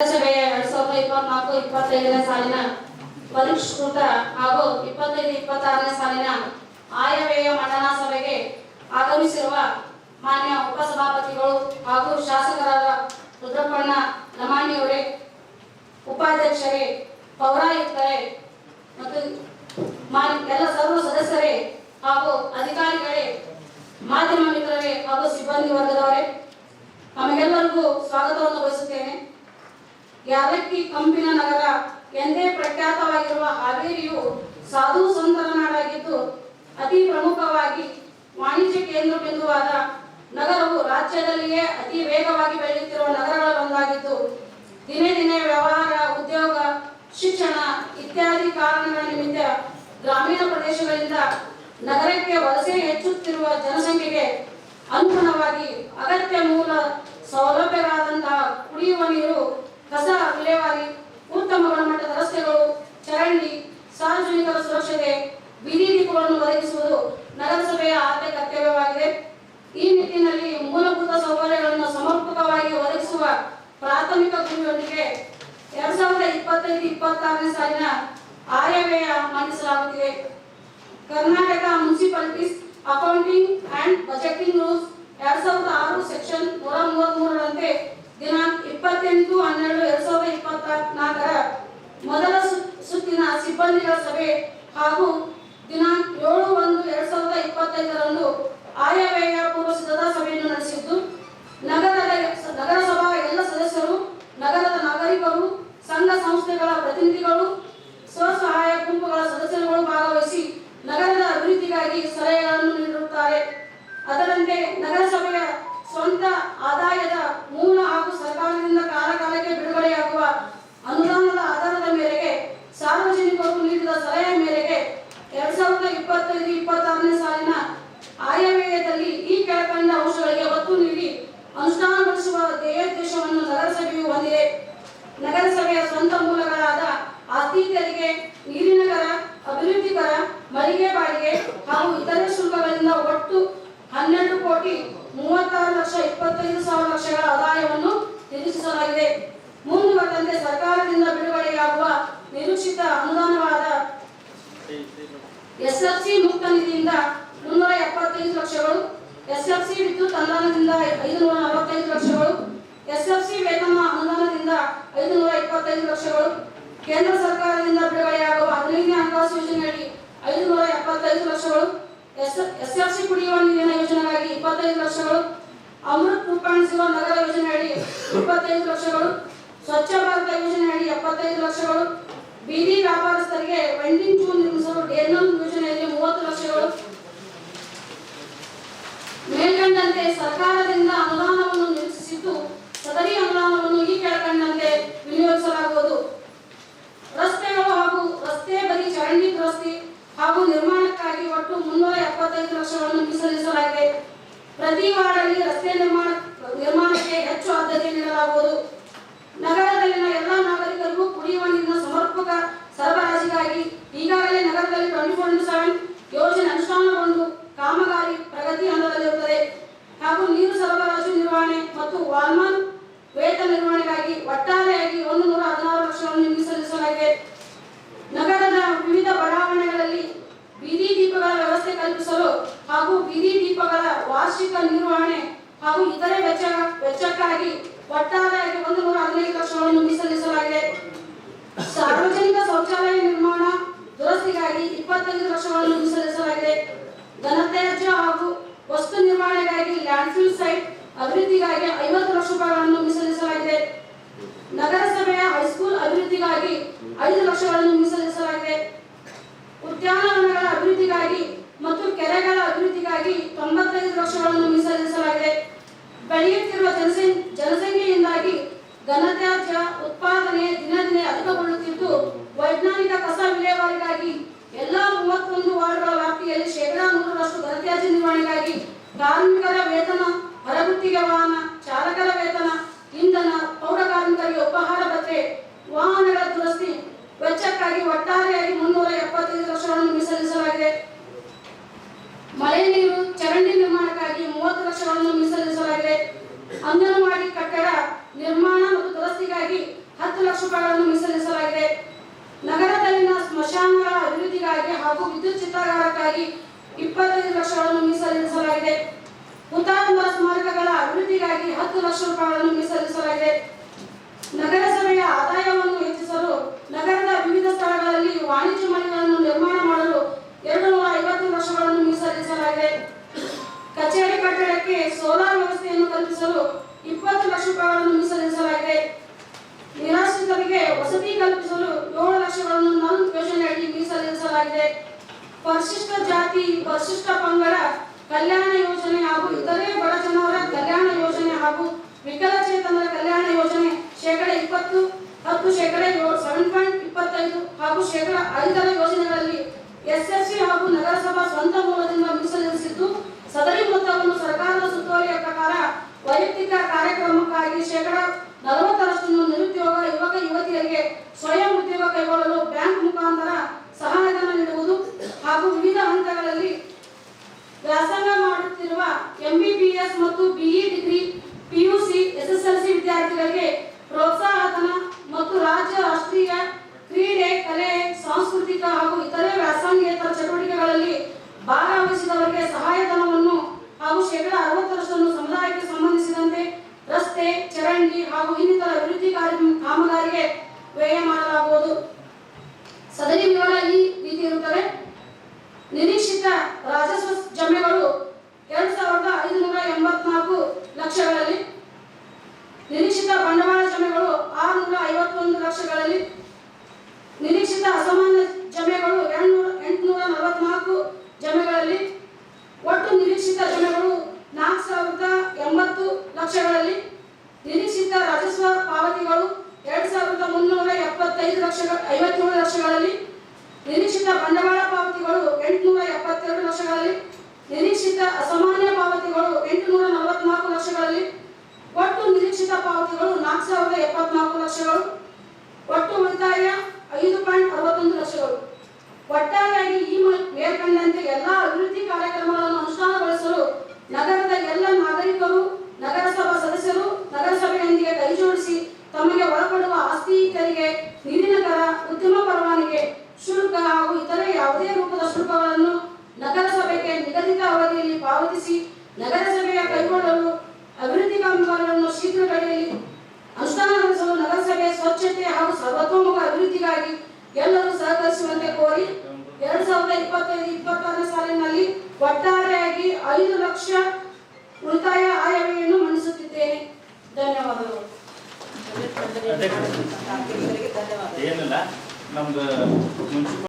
ನಗರಸಭೆಯ ಎರಡ್ ಸಾವಿರದ ಇಪ್ಪತ್ನಾಲ್ಕು ಇಪ್ಪತ್ತೈದನೇ ಸಾಲಿನ ಪರಿಷ್ಕೃತ ಹಾಗೂ ಇಪ್ಪತ್ತೈದು ಇಪ್ಪತ್ತಾರನೇ ಸಾಲಿನ ಆಯವ್ಯಯ ಮಂಡನಾ ಸಭೆಗೆ ಆಗಮಿಸಿರುವ ಮಾನ್ಯ ಉಪಸಭಾಪತಿಗಳು ಹಾಗೂ ಶಾಸಕರಾದ ರುದ್ರಪ್ಪಣ್ಣ ಲಮಾಣಿಯವರೇ ಉಪಾಧ್ಯಕ್ಷರೇ, ಪೌರಾಯುಕ್ತರೇ ಮತ್ತು ಎಲ್ಲ ಸರ್ವ ಸದಸ್ಯರೇ ಹಾಗೂ ಅಧಿಕಾರಿಗಳೇ, ಮಾಧ್ಯಮ ಮಿತ್ರರೇ ಹಾಗೂ ಸಿಬ್ಬಂದಿ ವರ್ಗದವರೇ, ನಮಗೆಲ್ಲರಿಗೂ ಸ್ವಾಗತವನ್ನು ಬಯಸುತ್ತೇನೆ. ಯಾದಕ್ಕಿ ಕಂಪಿನ ನಗರ ಎಂದೇ ಪ್ರಖ್ಯಾತವಾಗಿರುವ ಹಾವೇರಿಯು ಸಾಧು ಸಂತರ ನಾಡಾಗಿದ್ದು, ಅತಿ ಪ್ರಮುಖವಾಗಿ ವಾಣಿಜ್ಯ ಕೇಂದ್ರ ಬಿಂದುವಾದ ನಗರವು ರಾಜ್ಯದಲ್ಲಿಯೇ ಅತಿ ವೇಗವಾಗಿ ಬೆಳೆಯುತ್ತಿರುವ ನಗರಗಳಲ್ಲೊಂದಾಗಿದ್ದು ದಿನೇ ದಿನೇ ವ್ಯವಹಾರ, ಉದ್ಯೋಗ, ಶಿಕ್ಷಣ ಇತ್ಯಾದಿ ಕಾರಣಗಳ ನಿಮಿತ್ತ ಗ್ರಾಮೀಣ ಪ್ರದೇಶಗಳಿಂದ ನಗರಕ್ಕೆ ವಲಸೆ ಹೆಚ್ಚುತ್ತಿರುವ ಜನಸಂಖ್ಯೆಗೆ ಅನುಗುಣವಾಗಿ ಅಗತ್ಯ ಮೂಲ ಸೌಲಭ್ಯಗಳಾದಂತಹ ಕುಡಿಯುವ ನೀರು ಕಸ, ವಿಲೇವಾರಿ, ಉತ್ತಮ ಗುಣಮಟ್ಟದ ರಸ್ತೆಗಳು, ಚರಂಡಿ, ಸಾರ್ವಜನಿಕರ ಸುರಕ್ಷತೆ, ಬೀದಿ ದೀಪಗಳನ್ನು ಒದಗಿಸುವುದು ನಗರಸಭೆಯ ಆದ್ಯ ಕರ್ತವ್ಯವಾಗಿದೆ. ಈ ನಿಟ್ಟಿನಲ್ಲಿ ಮೂಲಭೂತ ಸೌಕರ್ಯಗಳನ್ನು ಸಮರ್ಪಕವಾಗಿ ಒದಗಿಸುವ ಪ್ರಾಥಮಿಕ ಗುರಿಯೊಂದಿಗೆ ಎರಡ್ ಸಾವಿರದ ಇಪ್ಪತ್ತೈದು, ಇಪ್ಪತ್ತಾರನೇ ಸಾಲಿನ ಆಯವ್ಯಯ ಮಂಡಿಸಲಾಗುತ್ತಿದೆ. Karnataka municipalities accounting and budgeting rules ಎರಡ್ ಸಾವಿರದ ಆರು ಸೆಕ್ಷನ್ ನೂರ ಮೂವತ್ತ್ ಮೂರರಂತೆ ದಿನಾಂಕ ಇಪ್ಪತ್ತೆಂಟು ಹನ್ನೆರಡು ಎರಡ್ ಸಾವಿರದ ಇಪ್ಪತ್ನಾಲ್ಕರ ಮೊದಲ ಸುತ್ತಿನ ಸಿಬ್ಬಂದಿಗಳ ಸಭೆ ಹಾಗೂ ದಿನಾಂಕ ಏಳು ಒಂದು ಎರಡ್ ಸಾವಿರದ ಇಪ್ಪತ್ತೈದರಂದು ಆಯವ್ಯಯ ಪೂರ್ವ ಸಿದ್ಧತಾ ಸಭೆಯನ್ನು ನಡೆಸಿದ್ದು, ನಗರದ ನಗರಸಭಾ ಎಲ್ಲ ಸದಸ್ಯರು, ನಗರದ ನಾಗರಿಕರು, ಸಂಘ ಸಂಸ್ಥೆಗಳ ಪ್ರತಿನಿಧಿಗಳು ಸ್ವಸಹಾಯ ಗುಂಪುಗಳ ಸದಸ್ಯರುಗಳು ಭಾಗವಹಿಸಿ ನಗರದ ಅಭಿವೃದ್ಧಿಗಾಗಿ ಸಲಹೆಗಳನ್ನು ನೀಡುತ್ತಾರೆ ಅದರಂತೆ ನಗರಸಭೆಯ ಸ್ವಂತ ಆದಾಯದ ಮೂಲ ಹಾಗೂ ಸರ್ಕಾರದಿಂದ ಕಾಲಕಾಲಕ್ಕೆ ಬಿಡುಗಡೆಯಾಗುವ ಅನುದಾನದ ಆಧಾರದ ಮೇರೆಗೆ, ಸಾರ್ವಜನಿಕರು ನೀಡಿದ ಸಲಹೆ ಮೇರೆಗೆ ಎರಡ್ ಸಾವಿರದ ಇಪ್ಪತ್ತೈದು, ಇಪ್ಪತ್ತಾರನೇ ಸಾಲಿನ ಆಯವ್ಯಯದಲ್ಲಿ ಈ ಕೆಳಕಂಡ ಅಂಶಗಳಿಗೆ ಒತ್ತು ನೀಡಿ ಅನುಷ್ಠಾನಗೊಳಿಸುವ ಧ್ಯೇಯೋದ್ದೇಶವನ್ನು ನಗರಸಭೆಯು ಹೊಂದಿದೆ. ನಗರಸಭೆಯ ಸ್ವಂತ ಮೂಲಗಳಾದ ಆಸ್ತಿ ತೆರಿಗೆ ನೀರಿನ ಕರ ಅಭಿವೃದ್ಧಿ ಕರ ಮಳಿಗೆ ಬಾಡಿಗೆ ಹಾಗೂ ಇತರೆ ಶುಲ್ಕಗಳಿಂದ ಒಟ್ಟು ಹನ್ನೆರಡು ಕೋಟಿ ಮೂವತ್ತಾರು ಲಕ್ಷ ಇಪ್ಪತ್ತೈದು ಸಾವಿರ ಲಕ್ಷಗಳ ಆದಾಯವನ್ನು ನಿರೀಕ್ಷಿಸಲಾಗಿದೆ ಮುಂದುವರೆದಂತೆ ಸರ್ಕಾರದಿಂದ ಬಿಡುಗಡೆಯಾಗುವ ನಿರೀಕ್ಷಿತ ಅನುದಾನವಾದ ಎಸ್ಎಫ್ಸಿ ಮುಕ್ತ ನಿಧಿಯಿಂದ ಮುನ್ನೂರ ಎಪ್ಪತ್ತೈದು ಲಕ್ಷಗಳು ಸಿ ವಿದ್ಯುತ್ ಅನುದಾನದಿಂದ ಐದುನೂರ ನಲವತ್ತೈದು ಲಕ್ಷಗಳು ಸಿ ವೇತನ ಅನುದಾನದಿಂದ ಐದುನೂರ ಇಪ್ಪತ್ತೈದು ಲಕ್ಷಗಳು, ಕೇಂದ್ರ ಸರ್ಕಾರದಿಂದ ಬಿಡುಗಡೆಯಾಗುವ ಹದಿನೈದನೇ ಹಣಕಾಸು ಯೋಜನೆಯಡಿ ಐದುನೂರ ಎಪ್ಪತ್ತೈದು ಲಕ್ಷಗಳು ಸಿ ಕುಡಿಯುವ ನೀರಿನ ಯೋಜನೆಗಾಗಿ ಇಪ್ಪತ್ತೈದು ಲಕ್ಷಗಳು, ಅಮೃತ್ ಜೀರೋ ನಗರ ಯೋಜನೆಯಡಿ ಇಪ್ಪತ್ತೈದು ಲಕ್ಷಗಳು, ಸ್ವಚ್ಛ ಭಾರತ ಯೋಜನೆಯಡಿ ಎಪ್ಪತ್ತೈದು ಲಕ್ಷಗಳು, ಬೀದಿ ವ್ಯಾಪಾರಸ್ಥರಿಗೆ ವೆಂಡಿಂಗ್ ಜೂನ್ ನಿರ್ಮಿಸಲು ಯೋಜನೆಯಲ್ಲಿ ಮೂವತ್ತು ಮೇಲ್ಕಂಡಂತೆ ಸರ್ಕಾರದಿಂದ ಅನುದಾನವನ್ನು ನಿರೀಕ್ಷಿಸಿದ್ದು ಸದರಿ ಅನುದಾನವನ್ನು ಈ ಕೆಳಕಂಡಂತೆ ವಿನಿಯೋಗಿಸಲಾಗುವುದು ರಸ್ತೆಗಳು ಹಾಗೂ ರಸ್ತೆ ಬದಿ ಚರಂಡಿ ದುರಸ್ತಿ ಹಾಗೂ ನಿರ್ಮಾಣಕ್ಕಾಗಿ ಒಟ್ಟು ಮುನ್ನೂರ ಎಪ್ಪತ್ತೈದು ಲಕ್ಷಗಳನ್ನು ಮೀಸಲಿಸಲಾಗಿದೆ ಪ್ರತಿ ವಾರ್ಡಲ್ಲಿ ರಸ್ತೆ ನಿರ್ಮಾಣ ನಿರ್ಮಾಣಕ್ಕೆ ಹೆಚ್ಚು ಆದ್ಯತೆ ನೀಡಲಾಗುವುದು ನಗರದಲ್ಲಿನ ಎಲ್ಲ ನಾಗರಿಕರಿಗೂ ಕುಡಿಯುವ ನೀರಿನ ಸಮರ್ಪಕ ಸರಬರಾಜಿಗಾಗಿ ಈಗಾಗಲೇ ನಗರದಲ್ಲಿ ಟ್ವೆಂಟಿ ಫೋರ್ ಇಂಟು ಸೆವೆನ್ ಯೋಜನೆ ಅನುಷ್ಠಾನಗೊಂಡು ಕಾಮಗಾರಿ ಪ್ರಗತಿ ಹಂತದಲ್ಲಿರುತ್ತದೆ ಹಾಗೂ ನೀರು ಸರಬರಾಜು ನಿರ್ವಹಣೆ ಮತ್ತು ವಾಲ್ಮಾನ್ ವೇತನ ನಿರ್ವಹಣೆಗಾಗಿ ಒಟ್ಟಾರೆಯಾಗಿ ಒಂದು ನೂರ ಹದಿನಾರು ಲಕ್ಷಗಳನ್ನು ಮೀಸಲಿಸಲಾಗಿದೆ ನಗರದ ವಿವಿಧ ಬಡಾವಣೆಗಳಲ್ಲಿ ಬೀದಿ ದೀಪಗಳ ವ್ಯವಸ್ಥೆ ಕಲ್ಪಿಸಲು ಹಾಗೂ ಬೀದಿ ದೀಪಗಳ ವಾರ್ಷಿಕ ನಿರ್ವಹಣೆ ಹಾಗೂ ಇತರೆ ವೆಚ್ಚ, ವೆಚ್ಚಕ್ಕಾಗಿ ಒಟ್ಟಾರೆಯಾಗಿ ಒಂದು ನೂರ ಹದಿನೈದು ಲಕ್ಷಗಳನ್ನು ಮೀಸಲಿಸಲಾಗಿದೆ. ಸಾರ್ವಜನಿಕ ಶೌಚಾಲಯ ನಿರ್ಮಾಣ ದುರಸ್ತಿಗಾಗಿ ಇಪ್ಪತ್ತೈದು ಲಕ್ಷಗಳನ್ನು ಮೀಸಲಿಸಲಾಗಿದೆ. ಘನತ್ಯಾಜ್ಯ ಹಾಗೂ ವಸ್ತು ನಿರ್ವಹಣೆಗಾಗಿ ಲ್ಯಾಂಡ್ಫಿಲ್ ಸೈಟ್ ಅಭಿವೃದ್ಧಿಗಾಗಿ ಐವತ್ತು ಲಕ್ಷ ರೂಪಾಯಿಗಳನ್ನು ಮೀಸಲಿಸಲಾಗಿದೆ. ನಗರಸಭೆಯ ಹೈಸ್ಕೂಲ್ ಅಭಿವೃದ್ಧಿಗಾಗಿ ಐದು ಲಕ್ಷಗಳನ್ನು ಮೀಸಲಿಸಲಾಗಿದೆ. ಉದ್ಯಾನವನಗಳ ಅಭಿವೃದ್ಧಿಗಾಗಿ ಮತ್ತು ಕೆರೆಗಳ ಅಭಿವೃದ್ಧಿಗಾಗಿ ತೊಂಬತ್ತೈದು ಲಕ್ಷಗಳನ್ನು ಮೀಸಲಿಸಲಾಗಿದೆ ಬೆಳೆಯುತ್ತಿರುವ ಜನಸಂಖ್ಯೆ ಜನಸಂಖ್ಯೆಯಿಂದಾಗಿ ಘನತ್ಯಾಜ್ಯ ಉತ್ಪಾದನೆ ದಿನ ದಿನೇ ಅಧಿಕಗೊಳ್ಳುತ್ತಿದ್ದು, ವೈಜ್ಞಾನಿಕ ಕಸ ವಿಲೇವಾರಿಗಾಗಿ ಎಲ್ಲಾ ಮೂವತ್ತೊಂದು ವಾರ್ಡ್ಗಳ ವ್ಯಾಪ್ತಿಯಲ್ಲಿ ಶೇಕಡಾ ನೂರರಷ್ಟು ಘನತ್ಯಾಜ್ಯ ನಿರ್ವಹಣೆಗಾಗಿ ಕಾರ್ಮಿಕರ ವೇತನ, ಹೊರಗುತ್ತಿಗೆ ವಾಹನ, ಚಾಲಕರ ವೇತನ, ಇಂಧನ, ಪೌರ ಕಾರ್ಮಿಕರಿಗೆ ಉಪಹಾರ ಭತ್ತೆ ವಾಹನಗಳ ದುರಸ್ತಿ, ವೆಚ್ಚಕ್ಕಾಗಿ ಒಟ್ಟಾರೆಯಾಗಿ ಮುನ್ನೂರ ಎಪ್ಪತ್ತೈದು ಲಕ್ಷಗಳನ್ನು ಮೀಸಲಿಸಲಾಗಿದೆ ಮಳೆ ನೀರು ಚರಂಡಿ ನಿರ್ಮಾಣಕ್ಕಾಗಿ ಮೂವತ್ತು ಲಕ್ಷಗಳನ್ನು ಮೀಸಲಿಸಲಾಗಿದೆ ಅಂಗನವಾಡಿ ಕಟ್ಟಡ ನಿರ್ಮಾಣ ಮತ್ತು ದುರಸ್ತಿಗಾಗಿ ಹತ್ತು ಲಕ್ಷ ರೂಪಾಯಿಗಳನ್ನು ಮೀಸಲಿಸಲಾಗಿದೆ. ನಗರದಲ್ಲಿನ ಸ್ಮಶಾನಗಳ ಅಭಿವೃದ್ಧಿಗಾಗಿ ಹಾಗೂ ವಿದ್ಯುತ್ ಚಿತ್ರಗಾರಕ್ಕಾಗಿ ಇಪ್ಪತ್ತೈದು ಲಕ್ಷಗಳನ್ನು ಮೀಸಲಿರಿಸಲಾಗಿದೆ ಹುತಾತ್ಮರ ಸ್ಮಾರಕಗಳ ಅಭಿವೃದ್ಧಿಗಾಗಿ ಹತ್ತು ಲಕ್ಷ ರೂಪಾಯಿಗಳನ್ನು ಮೀಸಲಿರಿಸಲಾಗಿದೆ ನಗರಸಭೆಯ ಆದಾಯವನ್ನು ಹೆಚ್ಚಿಸಲು ನಗರದ ವಿವಿಧ ಸ್ಥಳಗಳಲ್ಲಿ ವಾಣಿಜ್ಯ ಮಳಿಗೆಗಳನ್ನು ನಿರ್ಮಾಣ ಮಾಡಲು ಎರಡು ನೂರ ಐವತ್ತು ಲಕ್ಷಗಳನ್ನು ಮೀಸಲಿರಿಸಲಾಗಿದೆ ಕಚೇರಿ ಕಟ್ಟಡಕ್ಕೆ ಸೋಲಾರ್ ವ್ಯವಸ್ಥೆಯನ್ನು ಕಲ್ಪಿಸಲು ಇಪ್ಪತ್ತು ಲಕ್ಷ ರೂಪಾಯಿಗಳನ್ನು ಮೀಸಲಿರಿಸಲಾಗಿದೆ ನಿರಾಶ್ರಿತರಿಗೆ ವಸತಿ ಕಲ್ಪಿಸಲು ಏಳು ಲಕ್ಷಗಳನ್ನು ನಲ್ ಯೋಜನೆಯಡಿ ಮೀಸಲಿರಿಸಲಾಗಿದೆ ಪರಿಶಿಷ್ಟ ಜಾತಿ, ಪರಿಶಿಷ್ಟ ಪಂಗಡ, ಕಲ್ಯಾಣ ಯೋಜನೆ ಹಾಗೂ ಇತರೆ ಬಡ ಜನರ ಕಲ್ಯಾಣ ಯೋಜನೆ ಹಾಗೂ ವಿಕಲಚೇತನರ ಕಲ್ಯಾಣ ಯೋಜನೆ ಶೇಕಡ ಇಪ್ಪತ್ತು, ಹತ್ತು ಶೇಕಡ ಸೆವೆನ್ ಪಾಯಿಂಟ್ ಇಪ್ಪತ್ತೈದು ಹಾಗೂ ಶೇಕಡ ಐದರ ಯೋಜನೆಗಳಲ್ಲಿ ಎಸ್ಎಸ್ಸಿ ಹಾಗೂ ನಗರಸಭಾ ಸ್ವಂತ ಮೂಲದಿಂದ ಮೀಸಲಿರಿಸಿದ್ದು, ಸದರಿ ಮೊತ್ತವನ್ನು ಸರ್ಕಾರದ ಸುತ್ತೋಲೆಯ ಪ್ರಕಾರ ವೈಯಕ್ತಿಕ ಕಾರ್ಯಕ್ರಮಕ್ಕಾಗಿ ಶೇಕಡ ನಲವತ್ತರಷ್ಟನ್ನು ನಿರುದ್ಯೋಗ ಯುವಕ ಯುವತಿಯರಿಗೆ ಸ್ವಯಂ ಉದ್ಯೋಗ ಕೈಗೊಳ್ಳಲು ಬ್ಯಾಂಕ್ ಮುಖಾಂತರ ಭಾಗವಹಿಸಿದವರಿಗೆ ಸಹಾಯಧನವನ್ನು ಹಾಗೂ ಶೇಕಡ ಅರವತ್ತರಷ್ಟನ್ನು ಸಮುದಾಯಕ್ಕೆ ಸಂಬಂಧಿಸಿದಂತೆ ರಸ್ತೆ, ಚರಂಡಿ ಹಾಗೂ ಇನ್ನಿತರ ಅಭಿವೃದ್ಧಿ ಕಾಮಗಾರಿಗೆ ವ್ಯಯ ಮಾಡಲಾಗುವುದು. ಸದರಿ ವಿವರ ಈ ರೀತಿ ಇರುತ್ತದೆ ನಿರೀಕ್ಷಿತ ರಾಜಸ್ವ ಜಮೆಗಳು ಎರಡು ಸಾವಿರದ ಐದುನೂರ ಎಂಬತ್ನಾಲ್ಕು ಲಕ್ಷಗಳಲ್ಲಿ, ನಿರೀಕ್ಷಿತ ಬಂಡವಾಳ ಜಮೆಗಳು ಆರುನೂರ ಐವತ್ತೊಂದು ಲಕ್ಷಗಳಲ್ಲಿ, ನಿರೀಕ್ಷಿತ ಅಸಾಮಾನ್ಯ ಜಮೆಗಳು ಎಂಟುನೂರ ಎಂಟುನೂರ ನಲವತ್ನಾಲ್ಕು ಜಮೆಗಳಲ್ಲಿ ಒಟ್ಟು ನಿರೀಕ್ಷಿತ ಜಮೆಗಳು ನಾಲ್ಕು ಸಾವಿರದ ಎಂಬತ್ತು ಲಕ್ಷಗಳಲ್ಲಿ ನಿರೀಕ್ಷಿತ ರಾಜಸ್ವ ಪಾವತಿಗಳು ಎರಡು ಸಾವಿರದ ಮುನ್ನೂರ ಎಪ್ಪತ್ತೈದು ಲಕ್ಷ ಐವತ್ತೇಳು ಲಕ್ಷಗಳಲ್ಲಿ ನಿರೀಕ್ಷಿತ ಬಂಡವಾಳ ಪಾವತಿಗಳು ಎಂಟುನೂರ ಎಪ್ಪತ್ತೆರಡು ಲಕ್ಷಗಳಲ್ಲಿ, ನಿರೀಕ್ಷಿತ ಅಸಾಮಾನ್ಯ ಪಾವತಿಗಳು ಎಂಟುನೂರ ನಲವತ್ನಾಲ್ಕು ಲಕ್ಷಗಳಲ್ಲಿ, ಒಟ್ಟು ನಿರೀಕ್ಷಿತ ಪಾವತಿಗಳು ನಾಲ್ಕು ಸಾವಿರದ ಎಪ್ಪತ್ನಾಲ್ಕು ಲಕ್ಷಗಳು, ಒಟ್ಟು ಉಳಿತಾಯ ಐದು ಪಾಯಿಂಟ್ ಅರವತ್ತೊಂದು ಲಕ್ಷಗಳು. ಒಟ್ಟಾರೆಯಾಗಿ ಈ ಮೇಲ್ಕಂಡಂತೆ ಎಲ್ಲಾ ಅಭಿವೃದ್ಧಿ ಕಾರ್ಯಕ್ರಮಗಳನ್ನು ಅನುಷ್ಠಾನಗೊಳಿಸಲು ನಗರದ ಎಲ್ಲ ನಾಗರಿಕರು, ನಗರಸಭಾ ಸದಸ್ಯರು, ನಗರಸಭೆಯೊಂದಿಗೆ ಕೈಜೋಡಿಸಿ ತಮಗೆ ಒಳಪಡುವ ಆಸ್ತಿ ತೆರಿಗೆ, ನೀರಿನ ದರ, ಉದ್ಯಮ ಪರವಾನಗಿ ಶುಲ್ಕ ಹಾಗೂ ಇತರೆ ಯಾವುದೇ ರೂಪದ ಶುಲ್ಕಗಳನ್ನು ನಗರಸಭೆಗೆ ನಿಗದಿತ ಅವಧಿಯಲ್ಲಿ ಪಾವತಿಸಿ ನಗರಸಭೆಯ ಕೈಗೊಳ್ಳಲು ಅಭಿವೃದ್ಧಿ ಕಾಮಗಾರಿಗಳನ್ನು ಶೀಘ್ರಗತಿಯಲ್ಲಿ ಅನುಷ್ಠಾನಗೊಳಿಸಲು ನಗರಸಭೆ ಸ್ವಚ್ಛತೆ ಹಾಗೂ ಸರ್ವತೋಮುಖ ಅಭಿವೃದ್ಧಿಗಾಗಿ ಎಲ್ಲರೂ ಸಹಕರಿಸುವಂತೆ ಕೋರಿ ಎರಡ್ ಸಾವಿರದ ಇಪ್ಪತ್ತೈದು ಇಪ್ಪತ್ತಾರನೇ ಸಾಲಿನಲ್ಲಿ ಒಟ್ಟಾರೆಯಾಗಿ ಐದು ಲಕ್ಷ ಉಳಿತಾಯ ಆಯವ್ಯಯನ್ನು ಮಂಡಿಸುತ್ತಿದ್ದೇನೆ. ಧನ್ಯವಾದಗಳು. ಏನಿಲ್ಲ. ನಮ್ದು ಮುನ್ಸಿಪಲ್